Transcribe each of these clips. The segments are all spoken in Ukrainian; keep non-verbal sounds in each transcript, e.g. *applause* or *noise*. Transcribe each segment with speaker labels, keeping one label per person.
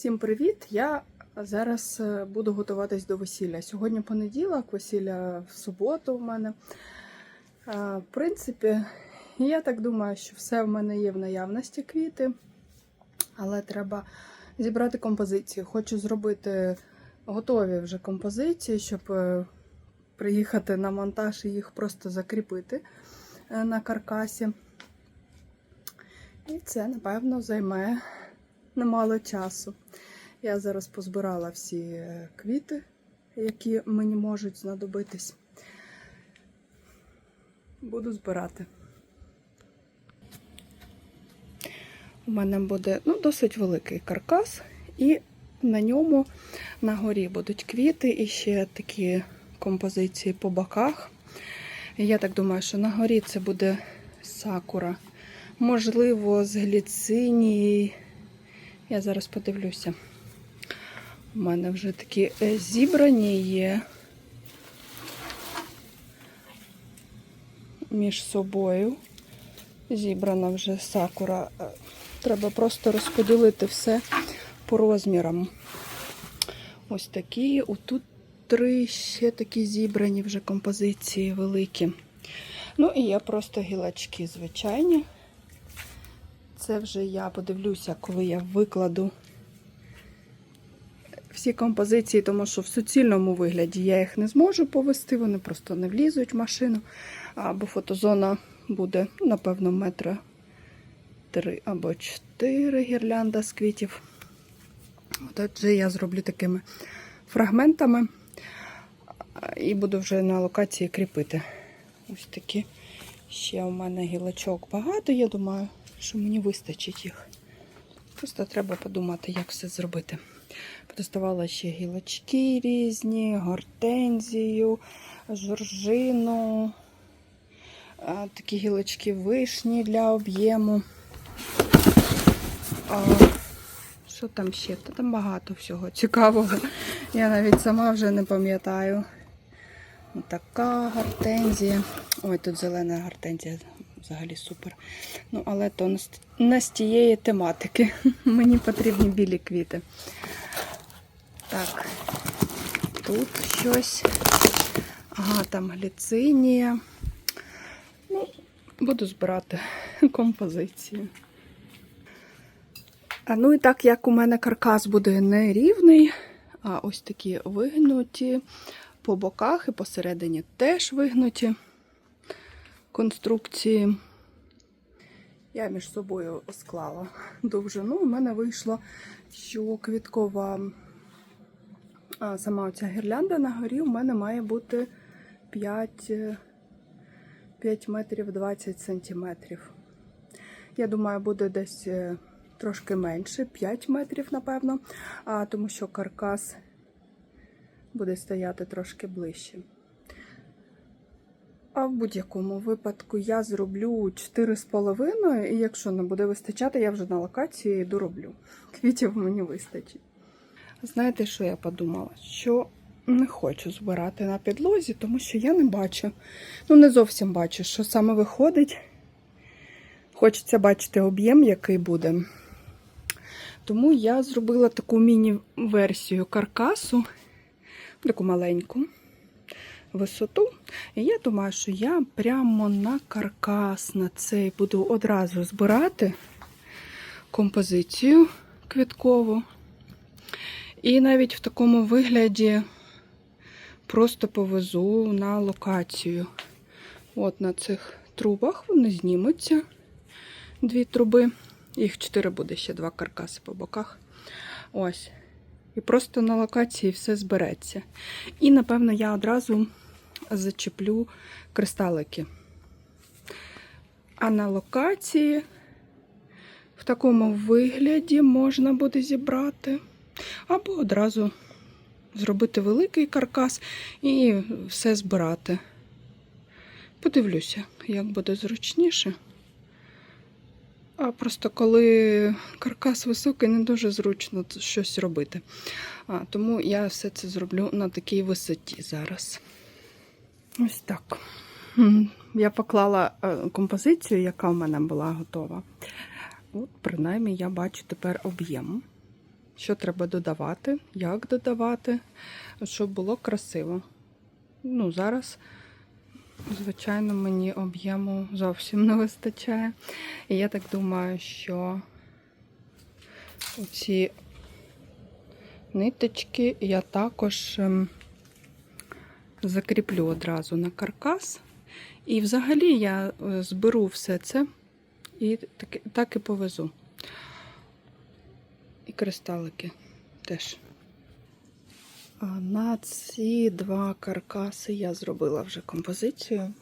Speaker 1: Всім привіт! Я зараз е, буду готуватись до весілля. Сьогодні понеділок, весілля в суботу в мене. Е, В принципі, я так думаю, що все в мене є в наявності квіти, але треба зібрати композицію. Хочу зробити готові вже композиції, щоб е, приїхати на монтаж і їх просто закріпити на каркасі. І це, напевно, займе немало часу. Я зараз позбирала всі е, квіти, які мені можуть знадобитись. Буду збирати. У мене буде ну, досить великий каркас, і на ньому на горі будуть квіти і ще такі композиції по боках. Я так думаю, що на горі це буде сакура. Можливо, з гліцинії. Я зараз подивлюся. У мене вже такі е, зібрані є між собою. Зібрана вже сакура. Е, Треба просто розподілити все по розмірам. Ось такі. Отут три ще такі зібрані вже композиції великі. Ну і я просто гілочки звичайні. Це вже я подивлюся, коли я викладу всі композиції, тому що в суцільному вигляді я їх не зможу повести, вони просто не влізуть в машину. Або фотозона буде, напевно, метра три або чотири гірлянда з квітів. Отже, я зроблю такими фрагментами і буду вже на локації кріпити. Ось такі. Ще у мене гілочок багато, я думаю, що мені вистачить їх. Просто треба подумати, як все зробити. Доставала ще гілочки різні, гортензію, жоржину, такі гілочки вишні для об'єму. Що там ще? Та там багато всього цікавого. Я навіть сама вже не пам'ятаю. Така гортензія. Ой, тут зелена гортензія взагалі супер. Ну, але то не з- тієї тематики. *laughs* Мені потрібні білі квіти. Так, тут щось. Ага, там гліцинія. Ну, буду збирати *laughs* композицію. А ну і так як у мене каркас буде не рівний, а ось такі вигнуті по боках і посередині теж вигнуті конструкції. Я між собою склала довжину. У мене вийшло, що квіткова сама оця гірлянда на горі у мене має бути 5, е, 5 метрів 20 сантиметрів. Я думаю, буде десь е, трошки менше, 5 метрів, напевно, а, тому що каркас буде стояти трошки ближче. А в будь-якому випадку я зроблю 4,5, і якщо не буде вистачати, я вже на локації дороблю. Квітів мені вистачить. Знаєте, що я подумала? Що не хочу збирати на підлозі, тому що я не бачу. Ну, не зовсім бачу, що саме виходить. Хочеться бачити об'єм, який буде. Тому я зробила таку міні-версію каркасу, таку маленьку висоту. І я думаю, що я прямо на каркас на цей буду одразу збирати композицію квіткову. І навіть в такому вигляді просто повезу на локацію. От на цих трубах вони знімуться. Дві труби. Їх чотири буде ще два каркаси по боках. Ось. І просто на локації все збереться. І, напевно, я одразу зачеплю кристалики. А на локації в такому вигляді можна буде зібрати. Або одразу зробити великий каркас і все збирати. Подивлюся, як буде зручніше. А просто коли каркас високий, не дуже зручно щось робити. А, тому я все це зроблю на такій висоті зараз. Ось так. Я поклала е, композицію, яка в мене була готова. От, принаймні, я бачу тепер об'єм. що треба додавати, як додавати, щоб було красиво. Ну, зараз, звичайно, мені об'єму зовсім не вистачає. І я так думаю, що ці ниточки я також ем, закріплю одразу на каркас. І взагалі я е, зберу все це і так, так і повезу. І кристалики теж. На ці два каркаси я зробила вже композицію.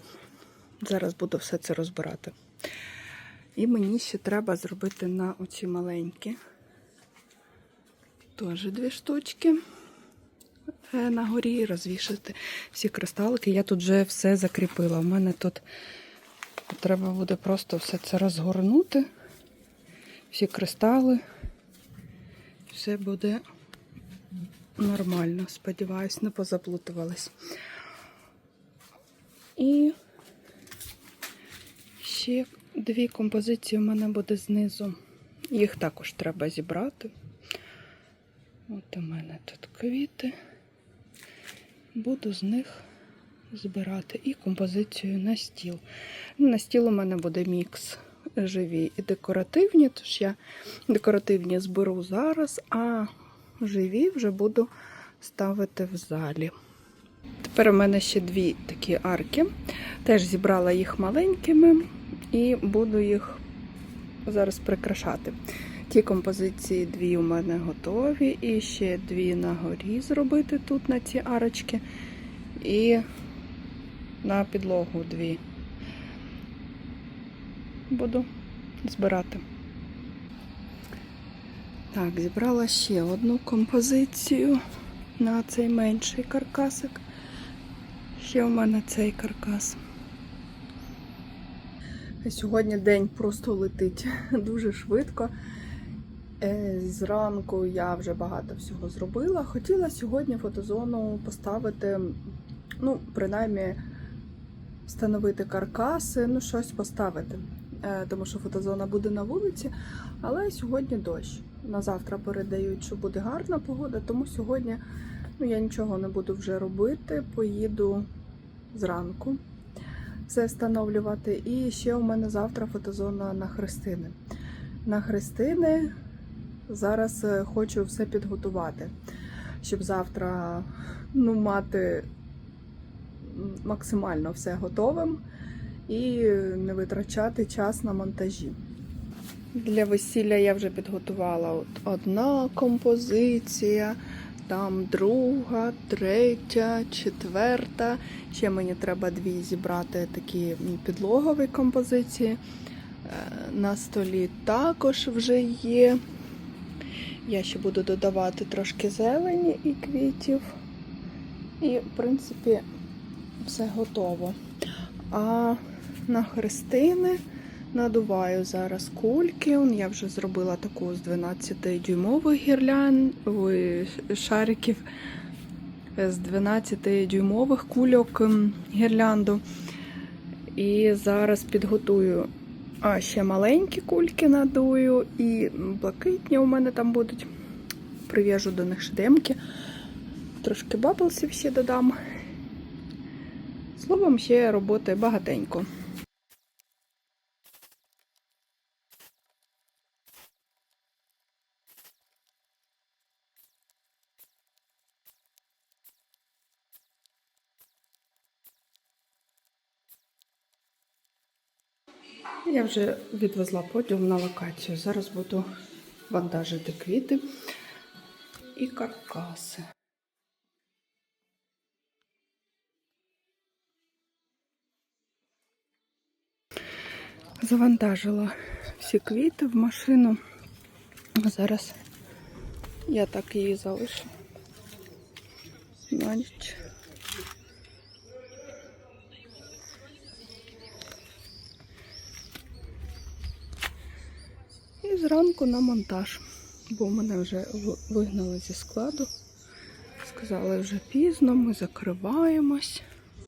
Speaker 1: Зараз буду все це розбирати. І мені ще треба зробити на оці маленькі. Теж дві штучки е, на горі розвішати всі кристалики. Я тут вже все закріпила. У мене тут треба буде просто все це розгорнути. Всі кристали. Все буде нормально, сподіваюсь, не позаплутувались. І ще дві композиції в мене буде знизу. Їх також треба зібрати. От у мене тут квіти. Буду з них збирати і композицію на стіл. На стіл у мене буде мікс живі і декоративні, тож я декоративні зберу зараз, а живі вже буду ставити в залі. Тепер у мене ще дві такі арки. Теж зібрала їх маленькими і буду їх зараз прикрашати. Ті композиції дві у мене готові, і ще дві на горі зробити тут на ці арочки. І на підлогу дві буду збирати. Так, зібрала ще одну композицію на цей менший каркасик. Ще у мене цей каркас. Сьогодні день просто летить *laughs* дуже швидко. Е, Зранку я вже багато всього зробила. Хотіла сьогодні фотозону поставити, ну, принаймні, встановити каркаси, ну, щось поставити. Е, Тому що фотозона буде на вулиці, але сьогодні дощ. На завтра передають, що буде гарна погода, тому сьогодні ну, я нічого не буду вже робити. Поїду зранку все встановлювати. І ще у мене завтра фотозона на Христини. На Христини зараз е, хочу все підготувати, щоб завтра ну, мати максимально все готовим і не витрачати час на монтажі. Для весілля я вже підготувала от одна композиція, там друга, третя, четверта. Ще мені треба дві зібрати такі підлогові композиції. Е, На столі також вже є. Я ще буду додавати трошки зелені і квітів. І, в принципі, все готово. А на хрестини надуваю зараз кульки. Я вже зробила таку з 12-дюймових гірлян шариків з 12-дюймових кульок гірлянду. І зараз підготую а, ще маленькі кульки надую, і блакитні у мене там будуть. Прив'яжу до них шедемки. Трошки баблсів ще додам. Словом, ще роботи багатенько. Я вже відвезла подіум на локацію. Зараз буду вантажити квіти і каркаси. Завантажила всі квіти в машину. Зараз я так її залишу. На ніч. І зранку на монтаж, бо мене вже вигнали зі складу. Сказали вже пізно, ми закриваємось.